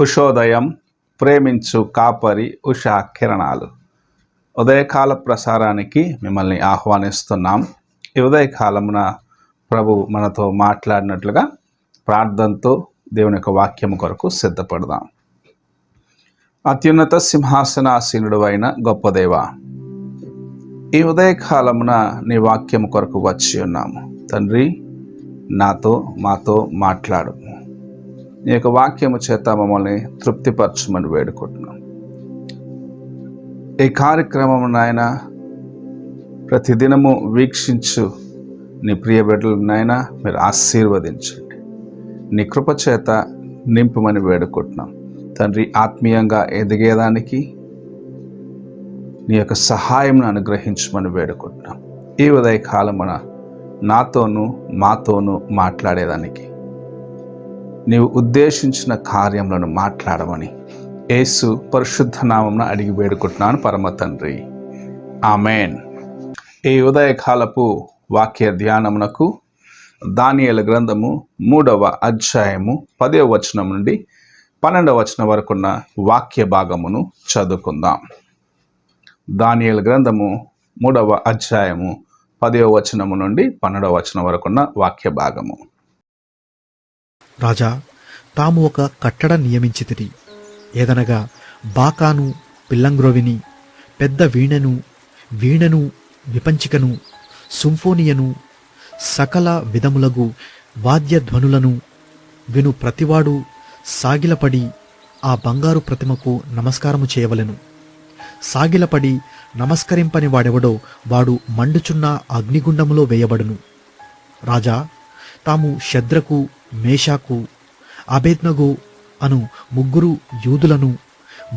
ఉషోదయం ప్రేమించు కాపరి ఉషా కిరణాలు. ఉదయకాల ప్రసారానికి మిమ్మల్ని ఆహ్వానిస్తున్నాం. ఈ ఉదయకాలమున ప్రభు మనతో మాట్లాడినట్లుగా ప్రార్థనతో దేవుని యొక్క వాక్యం కొరకు సిద్ధపడదాం. అత్యున్నత సింహాసనాసీనుడు అయిన గొప్ప దేవ ఈ ఉదయకాలమున నీ వాక్యం కొరకు వచ్చి ఉన్నాము. తండ్రి నాతో మాతో మాట్లాడు. నీ యొక్క వాక్యము చేత మమ్మల్ని తృప్తిపరచమని వేడుకుంటున్నాం. ఈ కార్యక్రమం నాయన ప్రతిదినము వీక్షించు నీ ప్రియ బిడ్డలనైనా నాయన మీరు ఆశీర్వదించండి. నీ కృప చేత నింపమని వేడుకుంటున్నాం. తండ్రి ఆత్మీయంగా ఎదిగేదానికి నీ యొక్క సహాయంను అనుగ్రహించమని వేడుకుంటున్నాం. ఈ ఉదయకాలమున నాతోనూ మాతోనూ మాట్లాడేదానికి నీవు ఉద్దేశించిన కార్యములను మాట్లాడమని యేసు పరిశుద్ధ నామం అడిగి వేడుకుంటున్నాను పరమ తండ్రి. ఆమెన్. ఈ ఉదయకాలపు వాక్య ధ్యానమునకు దానియల గ్రంథము మూడవ అధ్యాయము పదవ వచనం నుండి పన్నెండవ వచనం వరకున్న వాక్య భాగమును చదువుకుందాం. దానియల గ్రంథము మూడవ అధ్యాయము పదవ వచనము నుండి పన్నెండవ వచనం వరకున్న వాక్య భాగము. రాజా తాము ఒక కట్టడ నియమించితిరి ఏదనగా బాకాను పిల్లంగ్రోవిని పెద్ద వీణను వీణను విపంచికను సుంఫోనియను సకల విధములగు వాద్యధ్వనులను విను ప్రతివాడు సాగిలపడి ఆ బంగారు ప్రతిమకు నమస్కారము చేయవలెను. సాగిలపడి నమస్కరింపని వాడెవడో వాడు మండుచున్న అగ్నిగుండములో వేయబడును. రాజా తాము శద్రకు మేషాకు అబేద్నగు అను ముగ్గురు యూదులను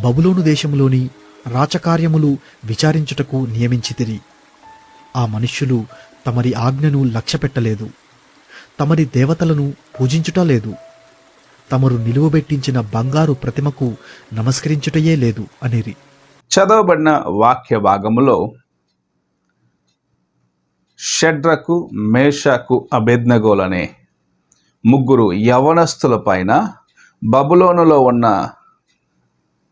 బబులోను దేశంలోని రాచకార్యములు విచారించుటకు నియమించితిరి. ఆ మనుష్యులు తమరి ఆజ్ఞను లక్ష్యపెట్టలేదు. తమరి దేవతలను పూజించుట లేదు. తమరు నిలువబెట్టించిన బంగారు ప్రతిమకు నమస్కరించుటయే లేదు అనిరి. చదవబడిన వాక్య భాగములో షడ్రకు మేషకు అబెద్నగోలనే ముగ్గురు యవనస్తుల పైన బబులోనులో ఉన్న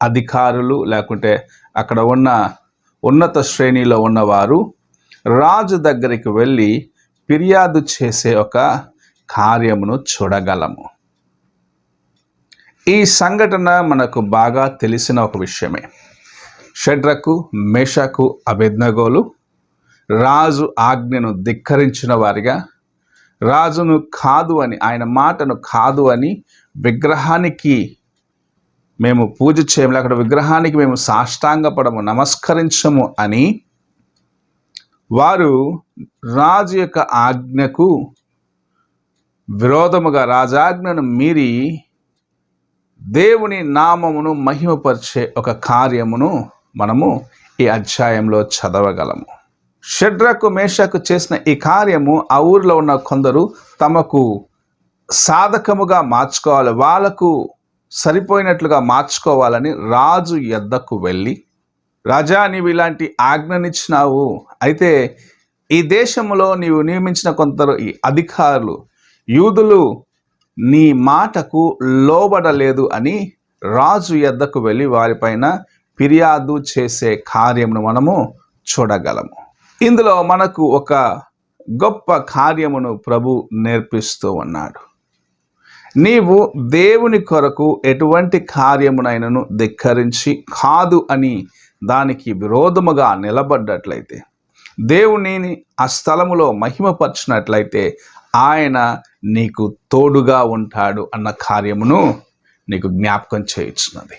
అధికారులు లేకుంటే అక్కడ ఉన్న ఉన్నత శ్రేణిలో ఉన్నవారు రాజు దగ్గరికి వెళ్ళి ఫిర్యాదు చేసే ఒక కార్యమును చూడగలము. ఈ సంఘటన మనకు బాగా తెలిసిన ఒక విషయమే. షడ్రకు మేషకు అభిజ్ఞగోలు రాజు ఆజ్ఞను ధిక్కరించిన వారిగా రాజును కాదు అని ఆయన మాటను కాదు అని విగ్రహానికి మేము పూజ చేయము అక్కడ విగ్రహానికి మేము సాష్టాంగపడము నమస్కరించము అని వారు రాజు యొక్క ఆజ్ఞకు విరోధముగా రాజాజ్ఞను మీరి దేవుని నామమును మహిమపరిచే ఒక కార్యమును మనము ఈ అధ్యాయంలో చదవగలము. షడ్రకు మేషకు చేసిన ఈ కార్యము ఆ ఊరిలో ఉన్న కొందరు తమకు సాధకముగా మార్చుకోవాలి. వాళ్ళకు సరిపోయినట్లుగా మార్చుకోవాలని రాజు ఎద్దకు వెళ్ళి రాజా నీవు ఇలాంటి ఆజ్ఞనిచ్చినావు. అయితే ఈ దేశంలో నీవు నియమించిన కొందరు ఈ అధికారులు యూదులు నీ మాటకు లోబడలేదు అని రాజు ఎద్దకు వెళ్ళి వారిపైన ఫిర్యాదు చేసే కార్యమును మనము చూడగలము. ఇందులో మనకు ఒక గొప్ప కార్యమును ప్రభు నేర్పిస్తూ ఉన్నాడు. నీవు దేవుని కొరకు ఎటువంటి కార్యమునైనను ధిక్కరించి కాదు అని దానికి విరోధముగా నిలబడ్డట్లయితే దేవునిని ఆ స్థలములో మహిమపరిచినట్లయితే ఆయన నీకు తోడుగా ఉంటాడు అన్న కార్యమును నీకు జ్ఞాపకం చేయించున్నది.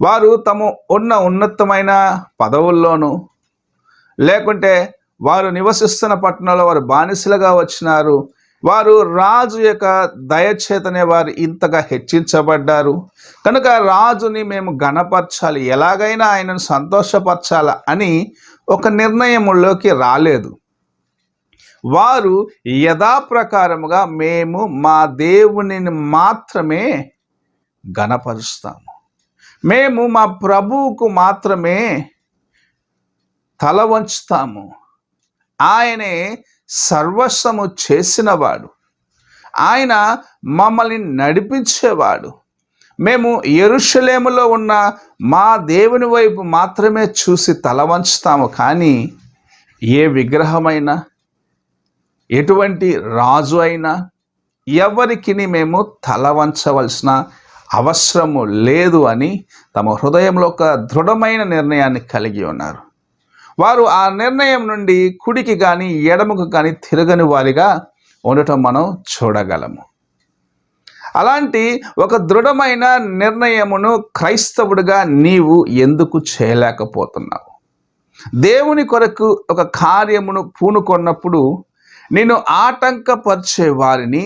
వారు తమ ఉన్న ఉన్నతమైన పదవుల్లోనూ లేకుంటే వారు నివసిస్తున్న పట్టణంలో వారు బానిసలుగా వచ్చినారు. వారు రాజు యొక్క దయచేతనే వారు ఇంతగా హెచ్చించబడ్డారు. కనుక రాజుని మేము గణపరచాలి ఎలాగైనా ఆయనను సంతోషపరచాల అని ఒక నిర్ణయముల్లోకి రాలేదు. వారు యథాప్రకారముగా మేము మా దేవునిని మాత్రమే గణపరుస్తాము మేము మా ప్రభువుకు మాత్రమే తల వంచుతాము. ఆయనే సర్వస్వము చేసినవాడు. ఆయన మమ్మల్ని నడిపించేవాడు. మేము ఎరుషలేములో ఉన్న మా దేవుని వైపు మాత్రమే చూసి తల వంచుతాము. కానీ ఏ విగ్రహమైనా ఎటువంటి రాజు అయినా ఎవరికి మేము తల వంచవలసిన అవసరము లేదు అని తమ హృదయంలో ఒక దృఢమైన నిర్ణయాన్ని కలిగి ఉన్నారు. వారు ఆ నిర్ణయం నుండి కుడికి కానీ ఎడమకు కానీ తిరగని వారిగా ఉండటం మనం చూడగలము. అలాంటి ఒక దృఢమైన నిర్ణయమును క్రైస్తవుడిగా నీవు ఎందుకు చేయలేకపోతున్నావు? దేవుని కొరకు ఒక కార్యమును పూనుకొన్నప్పుడు నేను ఆటంకపరిచే వారిని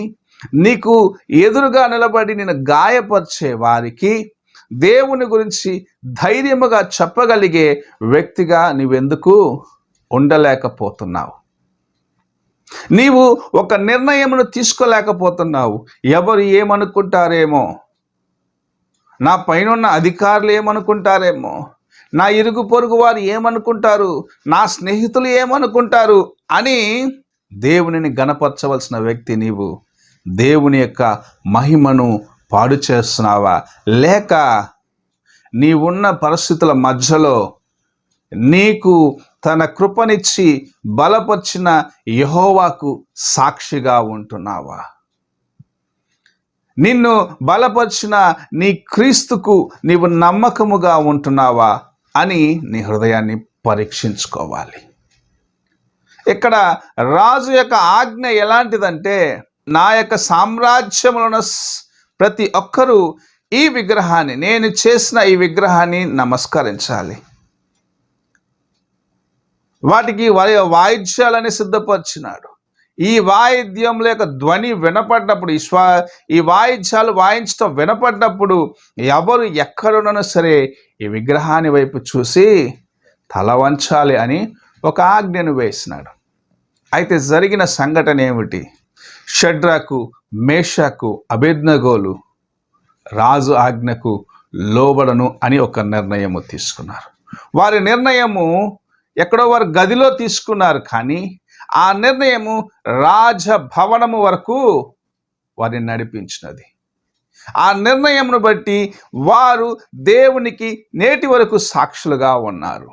నీకు ఎదురుగా నిలబడి నేను గాయపరిచే వారికి దేవుని గురించి ధైర్యముగా చెప్పగలిగే వ్యక్తిగా నీవెందుకు ఉండలేకపోతున్నావు? నీవు ఒక నిర్ణయమును తీసుకోలేకపోతున్నావు. ఎవరు ఏమనుకుంటారేమో? నా పైన అధికారులు ఏమనుకుంటారేమో? నా ఇరుగు పొరుగు వారు ఏమనుకుంటారు? నా స్నేహితులు ఏమనుకుంటారు? అని దేవునిని గణపరచవలసిన వ్యక్తి నీవు. దేవుని యొక్క మహిమను పాడు చేస్తున్నావా? లేక నీవున్న పరిస్థితుల మధ్యలో నీకు తన కృపనిచ్చి బలపరిచిన యహోవాకు సాక్షిగా ఉంటున్నావా? నిన్ను బలపరిచిన నీ క్రీస్తుకు నీవు నమ్మకముగా ఉంటున్నావా? అని నీ హృదయాన్ని పరీక్షించుకోవాలి. ఇక్కడ రాజు యొక్క ఆజ్ఞ ఎలాంటిదంటే నా యొక్క సామ్రాజ్యములను ప్రతి ఒక్కరూ ఈ విగ్రహాన్ని నేను చేసిన ఈ విగ్రహాన్ని నమస్కరించాలి. వాటికి వారి వాయిద్యాలని సిద్ధపరిచినాడు. ఈ వాయిద్యముల యొక్క ధ్వని వినపడ్డప్పుడు ఈ స్వా ఈ వాయిద్యాలు వాయించడం వినపడ్డప్పుడు ఎవరు ఎక్కడున్నా సరే ఈ విగ్రహాన్ని వైపు చూసి తల వంచాలి అని ఒక ఆజ్ఞను వేసినాడు. అయితే జరిగిన సంఘటన ఏమిటి? షడ్రాకు మేషకు అభిజ్ఞగోలు రాజు ఆజ్ఞకు లోబడను అని ఒక నిర్ణయము తీసుకున్నారు. వారి నిర్ణయము ఎక్కడో వారు గదిలో తీసుకున్నారు కానీ ఆ నిర్ణయము రాజభవనము వరకు వారిని నడిపించినది. ఆ నిర్ణయమును బట్టి వారు దేవునికి నేటి వరకు సాక్షులుగా ఉన్నారు.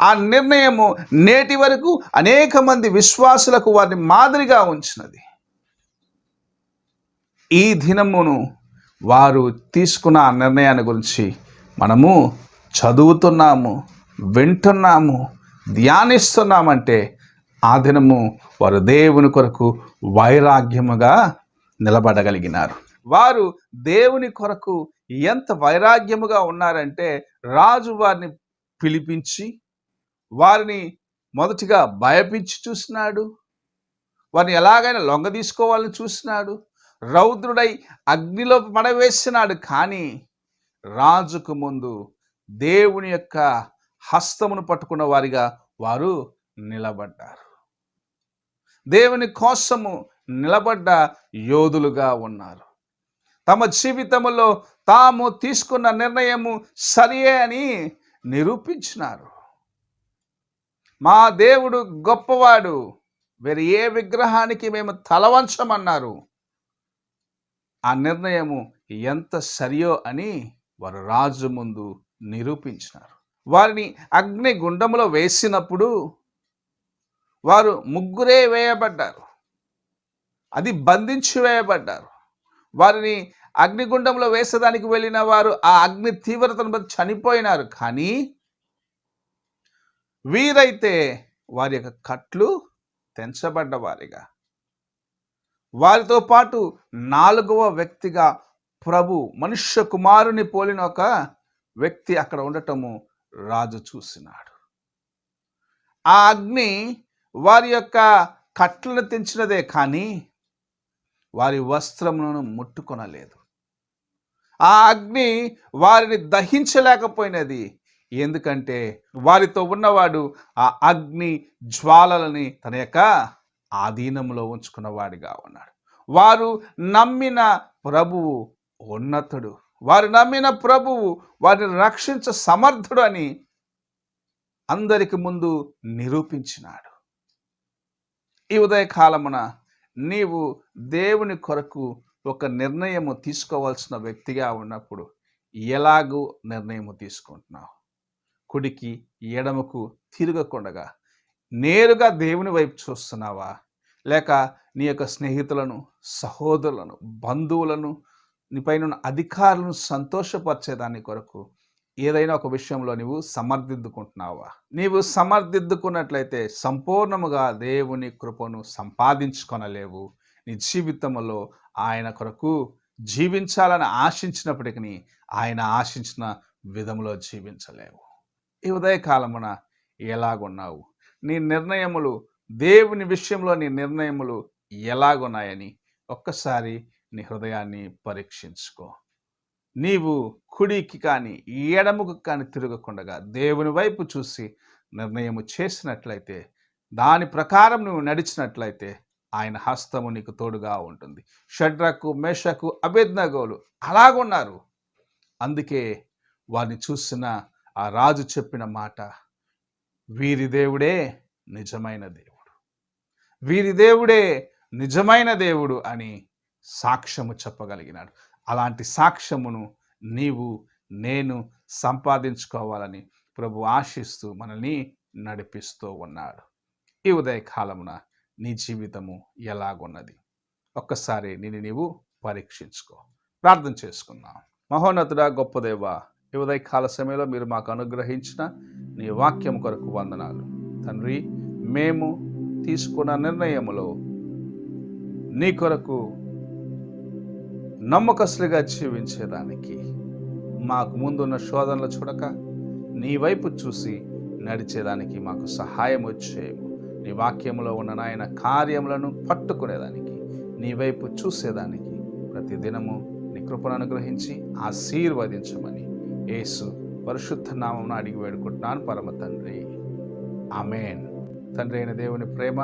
ఆ నిర్ణయము నేటి వరకు అనేక మంది విశ్వాసులకు వారిని మాదిరిగా ఉంచినది. ఈ దినమును వారు తీసుకున్న ఆ నిర్ణయాన్ని గురించి మనము చదువుతున్నాము వింటున్నాము ధ్యానిస్తున్నామంటే ఆ దినము వారు దేవుని కొరకు వైరాగ్యముగా నిలబడగలిగినారు. వారు దేవుని కొరకు ఎంత వైరాగ్యముగా ఉన్నారంటే రాజు వారిని పిలిపించి వారిని మొదటిగా భయపించి చూసినాడు. వారిని ఎలాగైనా లొంగ తీసుకోవాలని చూసినాడు. రౌద్రుడై అగ్నిలో పడవేసినాడు. కానీ రాజుకు ముందు దేవుని యొక్క హస్తమును పట్టుకున్న వారిగా వారు నిలబడ్డారు. దేవుని కోసము నిలబడ్డ యోధులుగా ఉన్నారు. తమ జీవితంలో తాము తీసుకున్న నిర్ణయము సరియే అని నిరూపించినారు. మా దేవుడు గొప్పవాడు. వేరే ఏ విగ్రహానికి మేము తలవంచమన్నారు ఆ నిర్ణయము ఎంత సరియో అని వారు రాజు ముందు నిరూపించినారు. వారిని అగ్ని గుండములో వేసినప్పుడు వారు ముగ్గురే వేయబడ్డారు. అది బంధించి వేయబడ్డారు. వారిని అగ్నిగుండంలో వేసేదానికి వెళ్ళిన వారు ఆ అగ్ని తీవ్రతను బట్టి చనిపోయినారు. కానీ వీరైతే వారి యొక్క కట్లు తెంచబడ్డవారిగా. వారితో పాటు నాలుగవ వ్యక్తిగా ప్రభు మనుష్య కుమారుని పోలిన ఒక వ్యక్తి అక్కడ ఉండటము రాజు చూసినాడు. ఆ అగ్ని వారి యొక్క కట్లను తెంచినదే కానీ వారి వస్త్రములను ముట్టుకొనలేదు. ఆ అగ్ని వారిని దహించలేకపోయినది ఎందుకంటే వారితో ఉన్నవాడు ఆ అగ్ని జ్వాలలని తన యొక్క ఆధీనంలో ఉంచుకున్నవాడిగా ఉన్నాడు. వారు నమ్మిన ప్రభువు ఉన్నతుడు. వారు నమ్మిన ప్రభువు వారిని రక్షించ సమర్థుడు అని అందరికి ముందు నిరూపించినాడు. ఈ ఉదయకాలమున నీవు దేవుని కొరకు ఒక నిర్ణయము తీసుకోవాల్సిన వ్యక్తిగా ఉన్నప్పుడు ఎలాగూ నిర్ణయము తీసుకుంటున్నావు? కుడికి ఎడమకు తిరగకుండగా నేరుగా దేవుని వైపు చూస్తున్నావా? లేక నీ యొక్క స్నేహితులను సహోదరులను బంధువులను నీపైన అధికారులను సంతోషపరిచేదాని కొరకు ఏదైనా ఒక విషయంలో నీవు సమర్థిద్దుకుంటున్నావా నీవు సమర్థిద్దుకున్నట్లయితే సంపూర్ణముగా దేవుని కృపను సంపాదించుకొనలేవు. నీ జీవితంలో ఆయన కొరకు జీవించాలని ఆశించినప్పటికీ ఆయన ఆశించిన విధంలో జీవించలేవు. ఈ ఉదయకాలమున ఎలాగున్నావు? నీ నిర్ణయములు దేవుని విషయంలో నీ నిర్ణయములు ఎలాగున్నాయని ఒక్కసారి నీ హృదయాన్ని పరీక్షించుకో. నీవు కుడికి కానీ ఎడముకు కానీ తిరగకుండగా దేవుని వైపు చూసి నిర్ణయము చేసినట్లయితే దాని ప్రకారం నువ్వు నడిచినట్లయితే ఆయన హస్తము నీకు తోడుగా ఉంటుంది. షడ్రకు మేషకు అభేజ్ఞగోలు అలాగున్నారు. అందుకే వారిని చూసిన ఆ రాజు చెప్పిన మాట వీరి దేవుడే నిజమైన దేవుడు. వీరి దేవుడే నిజమైన దేవుడు అని సాక్ష్యము చెప్పగలిగినాడు. అలాంటి సాక్ష్యమును నీవు నేను సంపాదించుకోవాలని ప్రభు ఆశిస్తూ మనల్ని నడిపిస్తూ ఉన్నాడు. ఈ ఉదయకాలమున నీ జీవితము ఎలాగున్నది? ఒక్కసారి నేను నీవు పరీక్షించుకో. ప్రార్థన చేసుకుందాం. మహోన్నతుడా గొప్పదేవ ఈ ఉదయకాల సమయంలో మీరు మాకు అనుగ్రహించిన నీ వాక్యం కొరకు వందనాలు. తండ్రి మేము తీసుకున్న నిర్ణయములో నీ కొరకు నమ్మకస్తులుగా జీవించేదానికి మాకు ముందున్న శోధనలు చూడక నీ వైపు చూసి నడిచేదానికి మాకు సహాయం వచ్చేయము నీ వాక్యంలో ఉన్న నాయన కార్యములను పట్టుకునేదానికి నీ వైపు చూసేదానికి ప్రతిదినము నీ కృపను అనుగ్రహించి ఆశీర్వదించమని యేసు పరిశుద్ధ నామం అడిగి వేడుకుంటున్నాను పరమ తండ్రి. ఆమెన్. తండ్రి అయిన దేవుని ప్రేమ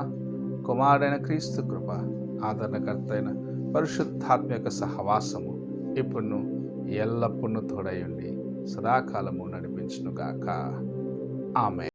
కుమారుడైన క్రీస్తు కృప ఆదరణకర్త అయిన పరిశుద్ధాత్మ యొక్క సహవాసము ఇప్పుడు ఎల్లప్పుడూ తోడయుండి సదాకాలము నడిపించునుగాక. ఆమె